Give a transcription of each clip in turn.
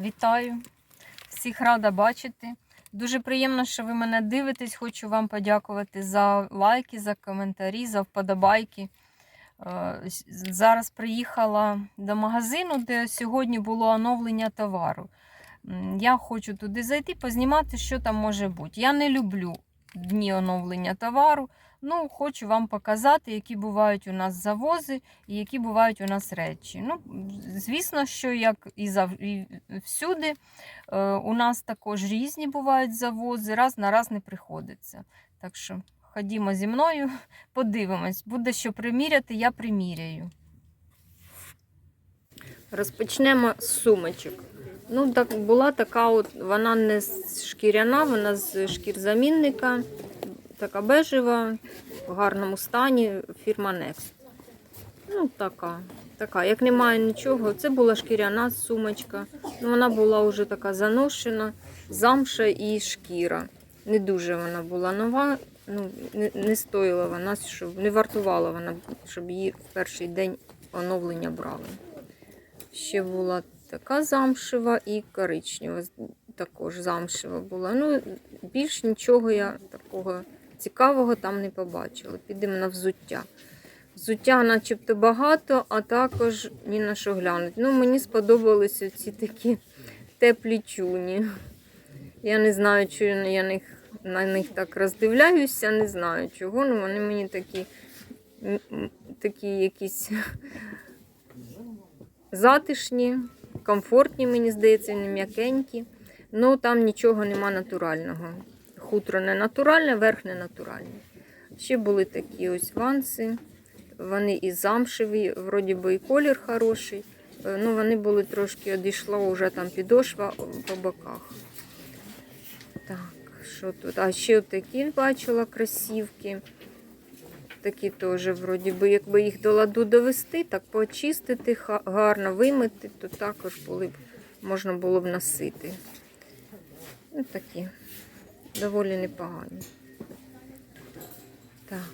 Вітаю! Всіх рада бачити. Дуже приємно, що ви мене дивитесь. Хочу вам подякувати за лайки, за коментарі, за вподобайки. Е, Зараз приїхала до магазину, де сьогодні було оновлення товару. Я хочу туди зайти, познімати, що там може бути. Я не люблю дні оновлення товару. Ну, хочу вам показати, які бувають у нас завози і які бувають у нас речі. Ну, звісно, що як і, всюди, е, у нас також різні бувають завози, раз на раз не приходиться. Так що ходімо зі мною, подивимось. Буде що приміряти, я приміряю. Розпочнемо з сумочок. Ну, так, була така, от, вона не з шкіряна, вона з шкірзамінника, така бежева, в гарному стані, фірма Next. Ну, така. Така, як немає нічого, це була шкіряна сумочка. Ну, вона була вже така заношена, замша і шкіра. Не дуже вона була нова, ну, не, не стоїла вона, щоб не вартувала вона, щоб її в перший день оновлення брали. Ще була така замшева і коричнева, також замшева була. Ну, більш нічого я такого цікавого там не побачила. Підемо на взуття. Взуття начебто багато, а також ні на що глянуть. Ну, мені сподобалися ці такі теплі чуні. Я не знаю, чи я них, на них так роздивляюся, не знаю чого, але вони мені такі, такі якісь затишні, комфортні, мені здається, вони м'якенькі. Ну там нічого нема натурального. Хутро не натуральне, верх не натуральний. Ще були такі ось ванси. Вони і замшеві, вроді би і колір хороший. Е, Ну, вони були трошки одійшла вже там підошва по боках. Так, що тут? А ще такі бачила красивки. Такі теж, вроді би, якби їх до ладу довести, так почистити, гарно вимити, то також були б, можна було б носити. Ну, такі доволі непогані. Так,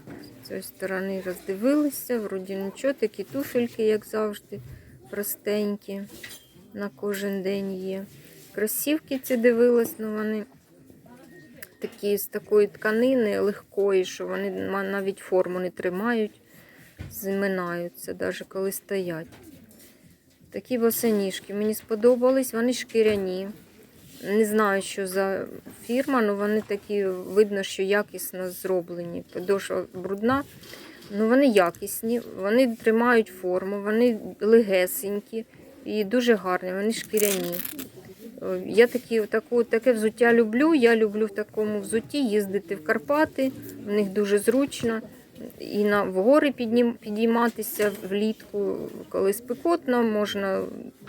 з цієї сторони роздивилися, вроді нічого, такі туфельки, як завжди, простенькі, на кожен день є. Красівки ці дивилась, ну вони такі з такої тканини легкої, що вони навіть форму не тримають, зминаються, навіть коли стоять. Такі босоніжки мені сподобались, вони шкіряні. Не знаю, що за фірма, але вони такі, видно, що якісно зроблені. Подошва брудна, але вони якісні, вони тримають форму, вони легесенькі і дуже гарні, вони шкіряні. Я такі, таку, таке взуття люблю. Я люблю в такому взутті їздити в Карпати, в них дуже зручно. І на в гори піднім, підійматися влітку, коли спекотно, можна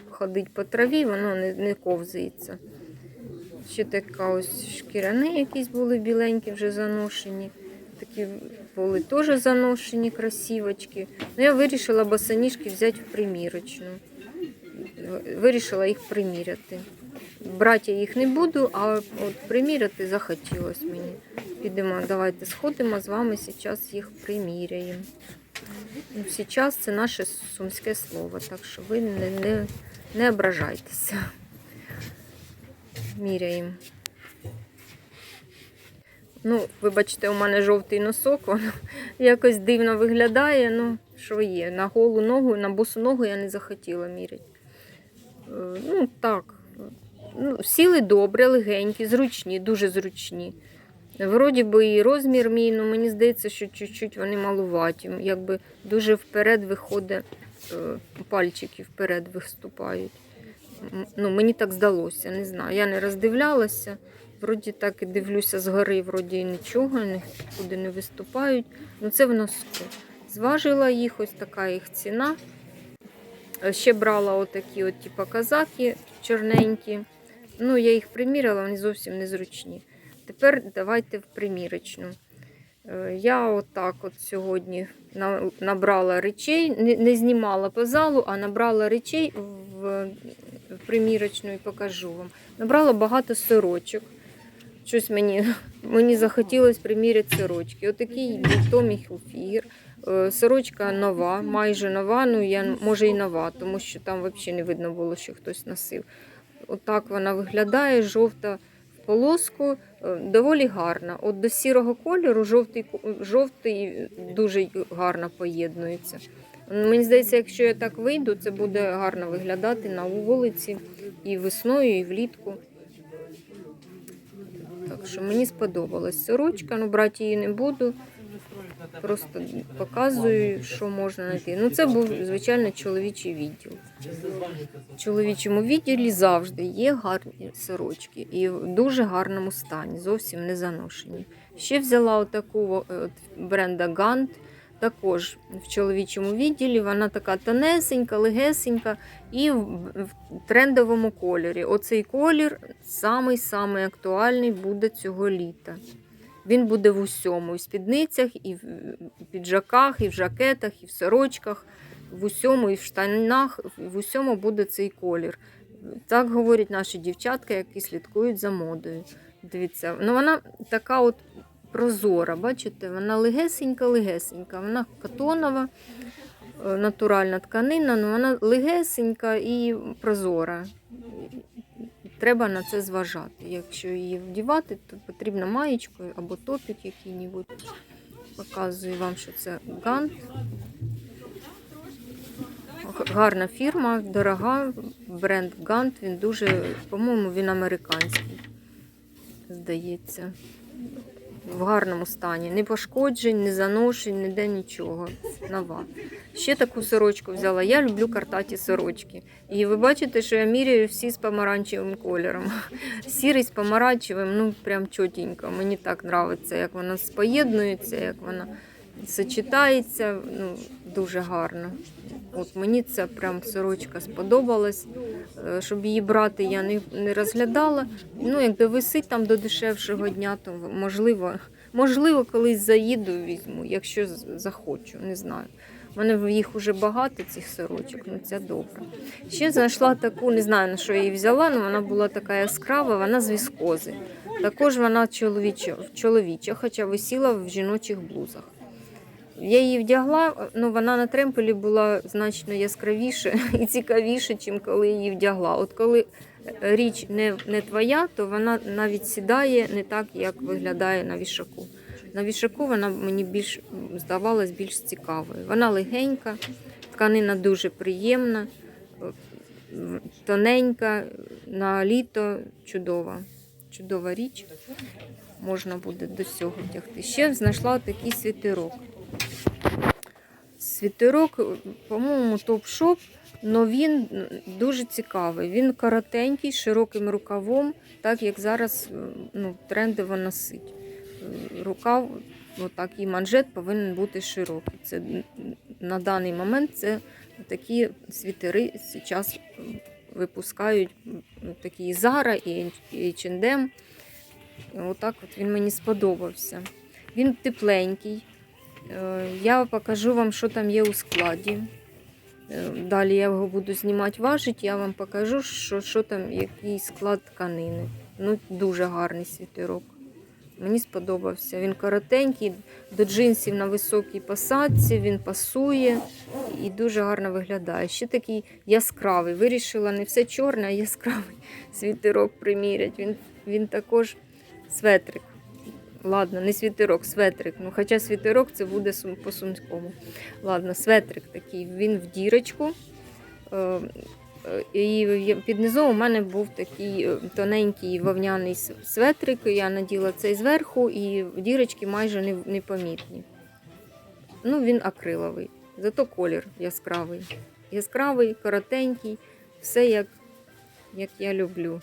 ходити по траві, воно не, не ковзається. Ще така ось шкіряни якісь були біленькі, вже заношені. Такі були теж заношені красивочки. Ну, я вирішила босоніжки взяти в примірочну. Вирішила їх приміряти. Брати я їх не буду, а от приміряти захотілося мені. Підемо, давайте сходимо з вами, зараз їх приміряємо. Ну, зараз це наше сумське слово, так що ви не, не, не ображайтеся. Міряємо. Ну, вибачте, у мене жовтий носок, воно якось дивно виглядає. Ну, що є? На голу ногу, на босу ногу я не захотіла міряти. Е, Ну, так. Ну, сіли добре, легенькі, зручні, дуже зручні. Вроді би і розмір мій, але мені здається, що чуть-чуть вони малуваті. Якби дуже вперед виходить, е, пальчики вперед виступають. Ну, мені так здалося, не знаю. Я не роздивлялася. Вроді так і дивлюся згори, вроді нічого, нікуди не виступають. Ну це в носку. Зважила їх, ось така їх ціна. Е, Ще брала отакі от, типу, казаки чорненькі. Ну, я їх приміряла, вони зовсім незручні. Тепер давайте в примірочну. Е, Я отак от сьогодні набрала речей, не знімала по залу, а набрала речей в, в примірочну і покажу вам. Набрала багато сорочок. Щось мені, мені захотілося приміряти сорочки. Отакий був Hilfiger. Е, Сорочка нова, майже нова, ну я може і нова, тому що там взагалі не видно було, що хтось носив. Отак вона виглядає, жовта в полоску, е, доволі гарна. От до сірого кольору жовтий, жовтий дуже гарно поєднується. Мені здається, якщо я так вийду, це буде гарно виглядати на вулиці і весною, і влітку. Так що мені сподобалась сорочка, ну брати її не буду. Просто показую, що можна знайти. Ну, це був звичайно чоловічий відділ. В чоловічому відділі завжди є гарні сорочки і в дуже гарному стані, зовсім не заношені. Ще взяла отаку от бренда Гант, також в чоловічому відділі. Вона така тонесенька, легесенька і в, трендовому кольорі. Оцей колір самий-самий актуальний буде цього літа. Він буде в усьому, і в спідницях, і в піджаках, і в жакетах, і в сорочках, в усьому, і в штанах, в усьому буде цей колір. Так говорять наші дівчатка, які слідкують за модою. Дивіться, ну вона така от прозора, бачите, вона легесенька-легесенька, вона катонова, е, натуральна тканина, але вона легесенька і прозора. Треба на це зважати. Якщо її вдівати, то потрібно маєчкою або топік який-небудь. Показую вам, що це гант. Гарна фірма, дорога, бренд Гант. Він дуже, по-моєму, він американський, здається. В гарному стані. Не пошкоджень, не заношень, ніде нічого. Нова. Ще таку сорочку взяла. Я люблю картаті сорочки. І ви бачите, що я міряю всі з помаранчевим кольором. Сірий з помаранчевим, ну прям чотенько. Мені так подобається, як вона споєднується, як вона сочетається. Ну, дуже гарно. От мені ця прям сорочка сподобалась. Е, Щоб її брати, я не, не розглядала. Ну, якби висить там до дешевшого дня, то можливо, можливо, колись заїду, візьму, якщо захочу, не знаю. У мене їх уже багато, цих сорочок, ну це добре. Ще знайшла таку, не знаю на що я її взяла, але вона була така яскрава, вона з віскози. Також вона чоловіча, чоловіча, хоча висіла в жіночих блузах. Я її вдягла, ну вона на тремпелі була значно яскравіше і цікавіше, ніж коли її вдягла. От коли річ не, не твоя, то вона навіть сідає не так, як виглядає на вішаку. На вішаку вона мені більш здавалась більш цікавою. Вона легенька, тканина дуже приємна, тоненька, на літо чудова. Чудова річ. Можна буде до цього вдягти. Ще знайшла такий світерок. Світерок, по-моєму, топ-шоп, але він дуже цікавий. Він коротенький, широким рукавом, так як зараз ну, трендово носить. Е, Рукав, отак, і манжет повинен бути широкий. Це на даний момент це такі світери зараз випускають м, такі Zara, і H&M. Отак от він мені сподобався. Він тепленький. Е, Я покажу вам, що там є у складі. Е, Далі я його буду знімати, важити, я вам покажу, що, що там, який склад тканини. Ну, дуже гарний світерок. Мені сподобався. Він коротенький, до джинсів на високій посадці, він пасує і дуже гарно виглядає. Ще такий яскравий. Вирішила не все чорне, а яскравий світерок примірять. Він, він також светрик. Ладно, не світерок, светрик. Ну, хоча світерок це буде по сумському. Ладно, светрик такий. Він в дірочку. Е, е, І під низом у мене був такий е, тоненький вовняний светрик. Я наділа цей зверху, і дірочки майже непомітні. Ну, він акриловий. Зато колір яскравий. Яскравий, коротенький, все як, як я люблю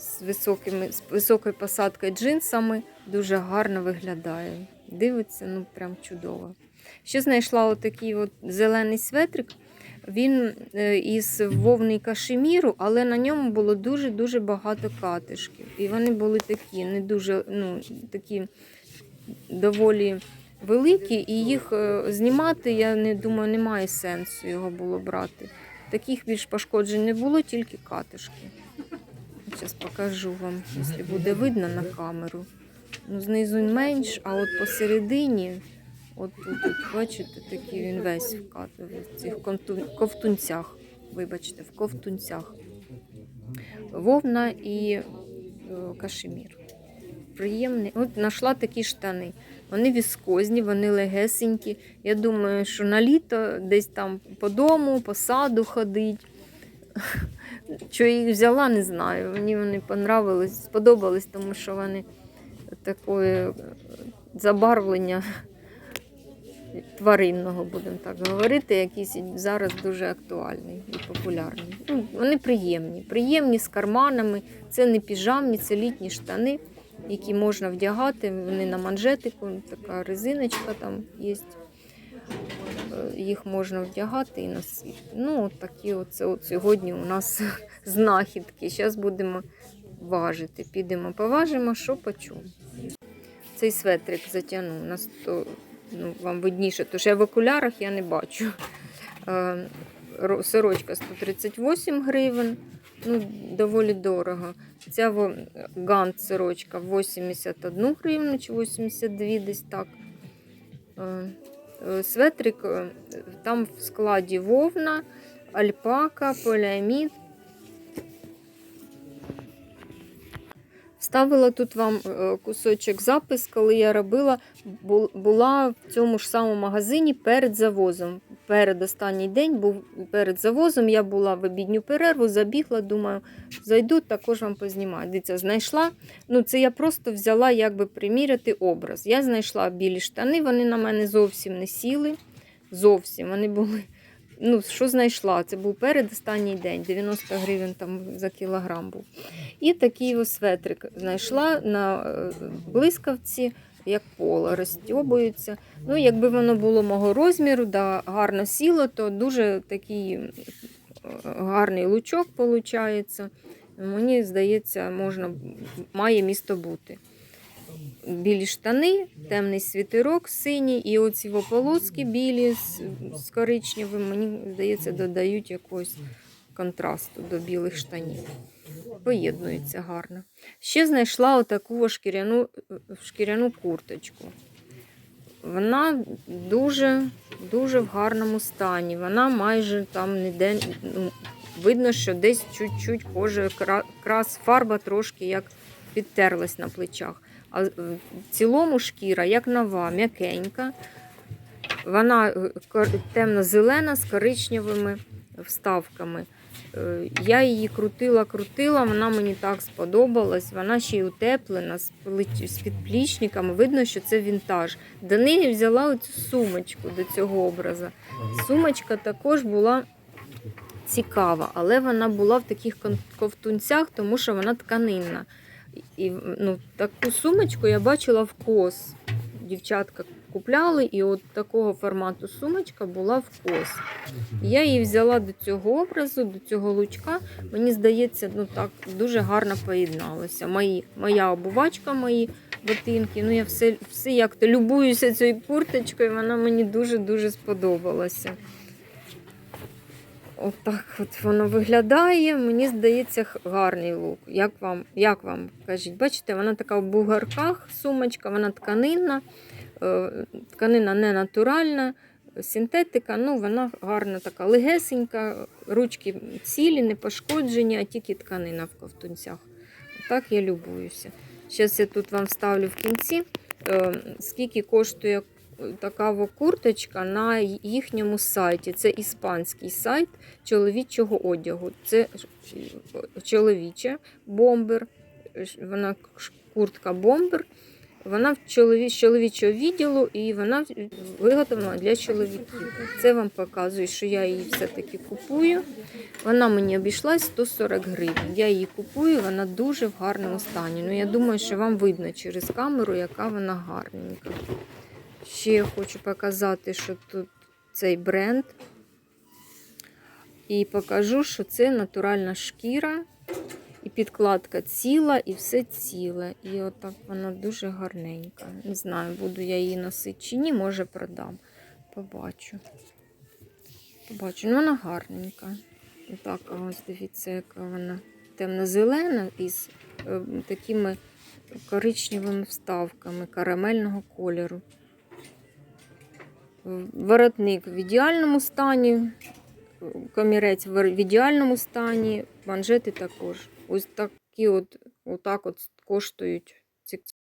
з, високими, з високою посадкою джинсами дуже гарно виглядає. Дивиться, ну прям чудово. Ще знайшла отакий от зелений светрик. Він е, із вовни кашеміру, але на ньому було дуже-дуже багато катишків. І вони були такі, не дуже, ну, такі доволі великі, і їх е, знімати, я не думаю, немає сенсу його було брати. Таких більш пошкоджень не було, тільки катишки. Зараз покажу вам, якщо буде видно на камеру. Ну, знизу менш, а от посередині, от тут, от, бачите, такий він весь в кат- в цих ковтунцях. Вибачте, в ковтунцях. Вовна і е, кашемір. Приємний. От знайшла такі штани. Вони віскозні, вони легесенькі. Я думаю, що на літо десь там по дому, по саду ходить. Що їх взяла, не знаю. Мені вони понравились, сподобались, тому що вони такої забарвлення тваринного, будемо так говорити, якийсь зараз дуже актуальний і популярний. Ну, вони приємні, приємні з карманами. Це не піжамні, це літні штани, які можна вдягати. Вони на манжетику, така резиночка там є. Е, Їх можна вдягати і носити. Ну, такі оце от сьогодні у нас знахідки. Зараз будемо важити. Підемо, поважимо, що по чому. Цей светрик затягнув на 100, ну, вам видніше, що я в окулярах я не бачу. Е, Сорочка 138 гривень, ну, доволі дорого. Ця гант сорочка 81 гривну чи 82 десь так. Е, Светрик, е, там в складі вовна, альпака, поліамід. Ставила тут вам е, кусочок запис, коли я робила, була в цьому ж самому магазині перед завозом. Перед останній день був перед завозом. Я була в обідню перерву, забігла, думаю, зайду, також вам познімаю. Дивіться, знайшла. Ну, це я просто взяла, якби приміряти образ. Я знайшла білі штани, вони на мене зовсім не сіли. Зовсім вони були. Ну, що знайшла? Це був передостанній день, 90 гривень там за кілограм був. І такий ось светрик знайшла на е, блискавці, як поло, розстьобується. Ну, якби воно було мого розміру, да, гарно сіло, то дуже такий е, гарний лучок виходить. Мені здається, можна, має місто бути. Білі штани, темний світерок синій, і оці полоски білі з коричневим, мені здається, додають якогось контрасту до білих штанів. Поєднується гарно. Ще знайшла отаку шкіряну, шкіряну курточку. Вона дуже, дуже в гарному стані. Вона майже там ніде ну, видно, що десь чуть-чуть кожа, кра- крас, фарба трошки як підтерлась на плечах. А в цілому шкіра, як нова, м'якенька. Вона е, темно-зелена з коричневими вставками. Е, Я її крутила, крутила, вона мені так сподобалась. Вона ще й утеплена з підплічниками. Видно, що це вінтаж. До неї взяла оцю сумочку до цього образа. Сумочка також була цікава, але вона була в таких ковтунцях, тому що вона тканинна. І ну, таку сумочку я бачила в кос. Дівчатка купляли, і от такого формату сумочка була в кос. Я її взяла до цього образу, до цього лучка. Мені здається, ну так дуже гарно поєдналося. Мої, моя обувачка, мої ботинки. Ну, я все, все як-то любуюся цією курточкою, вона мені дуже-дуже сподобалася. Отак от воно виглядає. Мені здається, гарний лук. Як вам, як вам кажіть? Бачите, вона така в бугарках сумочка, вона тканинна, тканина не натуральна, синтетика, ну вона гарна така легесенька, ручки цілі, не пошкоджені, а тільки тканина в ковтунцях. Так я любуюся. Зараз я тут вам ставлю в кінці, е, скільки коштує така курточка на їхньому сайті. Це іспанський сайт чоловічого одягу. Це чоловіча бомбер. Вона куртка бомбер. Вона з чоловічого відділу і вона виготовлена для чоловіків. Це вам показує, що я її все-таки купую. Вона мені обійшлась 140 гривень. Я її купую, вона дуже в гарному стані. Ну, я думаю, що вам видно через камеру, яка вона гарненька. Ще я хочу показати, що тут цей бренд. І покажу, що це натуральна шкіра, підкладка ціла, і все ціле. І отак вона дуже гарненька. Не знаю, буду я її носити чи ні, може продам. Побачу. Побачу. Ну, вона гарненька. Отак, ось дивіться, яка вона темно-зелена із е, такими коричневими вставками карамельного кольору. Воротник в ідеальному стані, комірець в ідеальному стані, манжети також. Ось такі от, отак от коштують